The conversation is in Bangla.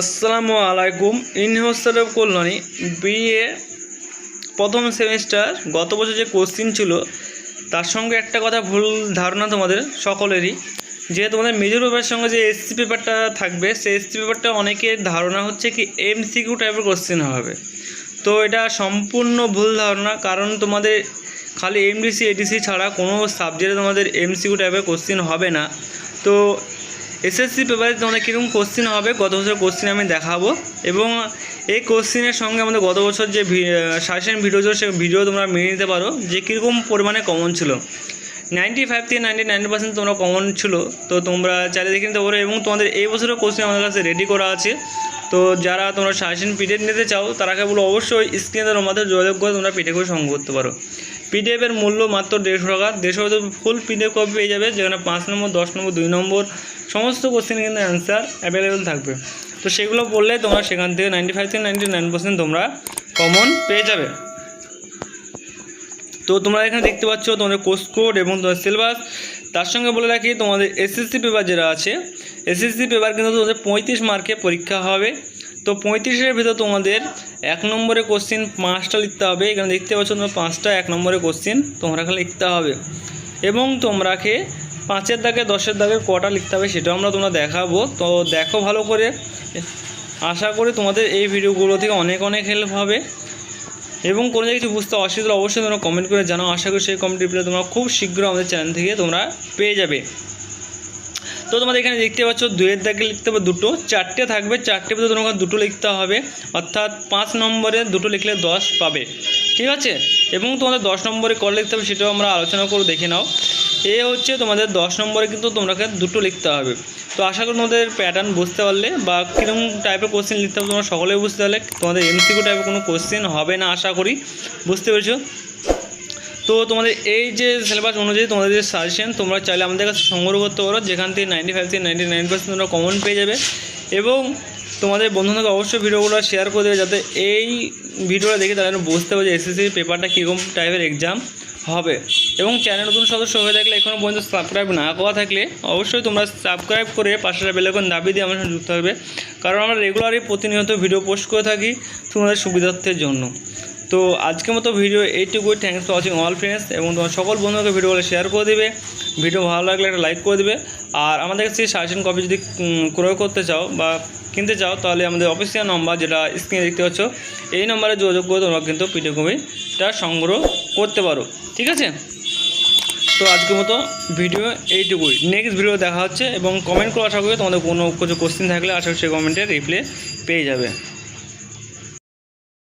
আসসালামু আলাইকুম। University of Kalyani. বিএ প্রথম সেমিস্টার গত বছর যে কোশ্চিন ছিল, তার সঙ্গে একটা কথা ভুল ধারণা তোমাদের সকলেরই। যে তোমাদের মেজর পেপারের সঙ্গে যে এসসি পেপারটা থাকবে, সেই এসসি পেপারটা অনেকের ধারণা হচ্ছে কি এমসিকিউ টাইপের কোশ্চেন হবে। তো এটা সম্পূর্ণ ভুল ধারণা, কারণ তোমাদের খালি এমডিসি এডিসি ছাড়া কোনো সাবজেক্টে তোমাদের এমসিকিউ টাইপের কোশ্চেন হবে না। তো এসএসসি পেপারে তোমাদের কীরকম কোশ্চেন হবে, গত বছর কোশ্চেন আমি দেখাবো। এবং এই কোশ্চেনের সঙ্গে আমাদের গত বছর যে সাজেশন ভিডিও ছিল, সে ভিডিও তোমরা মেনে নিতে পারো যে কীরকম পরিমাণে কমন ছিল। নাইনটি ফাইভ থেকে নাইনটি নাইন পার্সেন্ট তোমরা কমন ছিল, তো তোমরা চাইলে দেখে নিতে পারো। এবং তোমাদের এই বছরের কোশ্চেন আমাদের কাছে রেডি করা আছে। তো যারা তোমরা সাজেশন পিডিএফ নিতে চাও, তারা কেবল অবশ্যই স্ক্রিনে তোমাদের যোগাযোগ করে তোমরা পিডিএফ সংগ্রহ করতে পারো। পিডিএফের মূল্য মাত্র দেড়শো টাকা। দেড়শো টাকা ফুল পিডিএফ কপি পেয়ে যাবে, যেখানে পাঁচ নম্বর, দশ নম্বর, দুই নম্বর, সমস্ত কোশ্চেন কিন্তু অ্যান্সার অ্যাভেলেবেল থাকবে। তো সেগুলো পড়লে তোমরা সেখান থেকে নাইনটি ফাইভ থেকে নাইনটি নাইন পার্সেন্ট তোমরা কমন পেয়ে যাবে। তো তোমরা এখানে দেখতে পাচ্ছ তোমাদের কোর্স কোড এবং তোমাদের সিলেবাস তার সঙ্গে বলে রাখি, তোমাদের এসএসসি পেপার যেটা আছে এসএসসি পেপার কিন্তু তোমাদের পঁয়ত্রিশ মার্কে পরীক্ষা হবে। তো পঁয়ত্রিশের ভিতর তোমাদের এক নম্বরে কোশ্চেন পাঁচটা লিখতে হবে। এখানে দেখতে পাচ্ছ তোমার পাঁচটা, এক নম্বরে কোশ্চেন তোমরা এখানে লিখতে হবে। এবং তোমরাকে পাঁচের দাগে দশের দাগে কটা লিখতে হবে সেটাও আমরা তোমরা দেখাবো। তো দেখো ভালো করে। আশা করি তোমাদের এই ভিডিওগুলো থেকে অনেক অনেক হেল্প হবে। এবং কোনো কিছু বুঝতে অসুবিধা অবশ্যই তোমরা কমেন্ট করে জানাও। আশা করি সেই কমেন্ট রিপ্লাই তোমরা খুব শীঘ্র আমাদের চ্যানেল থেকে তোমরা পেয়ে যাবে। তো তোমাদের এখানে দেখতে পাচ্ছ, দুয়ের দাগে লিখতে হবে দুটো, চারটে থাকবে, চারটে ভিতরে তোমাকে দুটো লিখতে হবে, অর্থাৎ পাঁচ নম্বরে দুটো লিখলে দশ পাবে, ঠিক আছে? এবং তোমাদের দশ নম্বরে কল লিখতে হবে সেটাও আমরা আলোচনা করে দেখে নাও। এ হচ্ছে তোমাদের দশ নম্বরে কিন্তু তোমাকে দুটো লিখতে হবে। তো আশা করি তোমাদের প্যাটার্ন বুঝতে পারলে বা কীরকম টাইপের কোশ্চেন লিখতে হবে তোমরা সকলেই বুঝতে পারলে। তোমাদের এমসিকিউ টাইপের কোনো কোশ্চেন হবে না, আশা করি। বুঝতে পেরেছ? তো তোমাদের এই যে সিলেবাস অনুযায়ী তোমাদের যে সাজেশন তোমরা চাইলে আমাদের কাছে সংগ্রহ করতে পারো, যেখান থেকে নাইনটি ফাইভ থেকে নাইনটি নাইন পার্সেন্ট তোমরা কমন পেয়ে যাবে। এবং তোমাদের বন্ধুদেরকে অবশ্যই ভিডিওগুলো শেয়ার করে দেবে, যাতে এই ভিডিওটা দেখে তারা বুঝতে পারে যে এসএসসির পেপারটা কীরকম টাইপের এক্সাম হবে। এবং চ্যানেল নতুন সদস্য হয়ে থাকলে এখনও পর্যন্ত সাবস্ক্রাইব না করা থাকলে, অবশ্যই তোমরা সাবস্ক্রাইব করে পাশের বেলাকন দাবি দিয়ে আমার সঙ্গে যুক্ত হবে কারণ আমরা রেগুলারই প্রতিনিয়ত ভিডিও পোস্ট করে থাকি তোমাদের সুবিধার্থের জন্য। তো আজকের মতো ভিডিও এইটুকুই। Thanks for watching all friends এবং তোমার সকল বন্ধুকে ভিডিওগুলো শেয়ার করে দিবে। ভিডিও ভালো লাগলে একটা লাইক করে দিবে। আর আমাদের কাছে সাজেশন কপি যদি ক্রয় করতে চাও বা কিনতে চাও, তাহলে আমাদের অফিসিয়াল নম্বর যেটা স্ক্রিনে দেখতে পাচ্ছ, এই নম্বরে যোগাযোগ করে তোমরা কিন্তু পিডিএফ কপিটা সংগ্রহ করতে পারো। ঠিক আছে? তো আজকের মতো ভিডিও এইটুকুই। নেক্সট ভিডিও দেখা হচ্ছে এবং কমেন্ট করে আশা করি তোমাদের কোনো কিছু কোশ্চেন থাকলে আশা করি সেই কমেন্টে রিপ্লাই পেয়ে যাবে।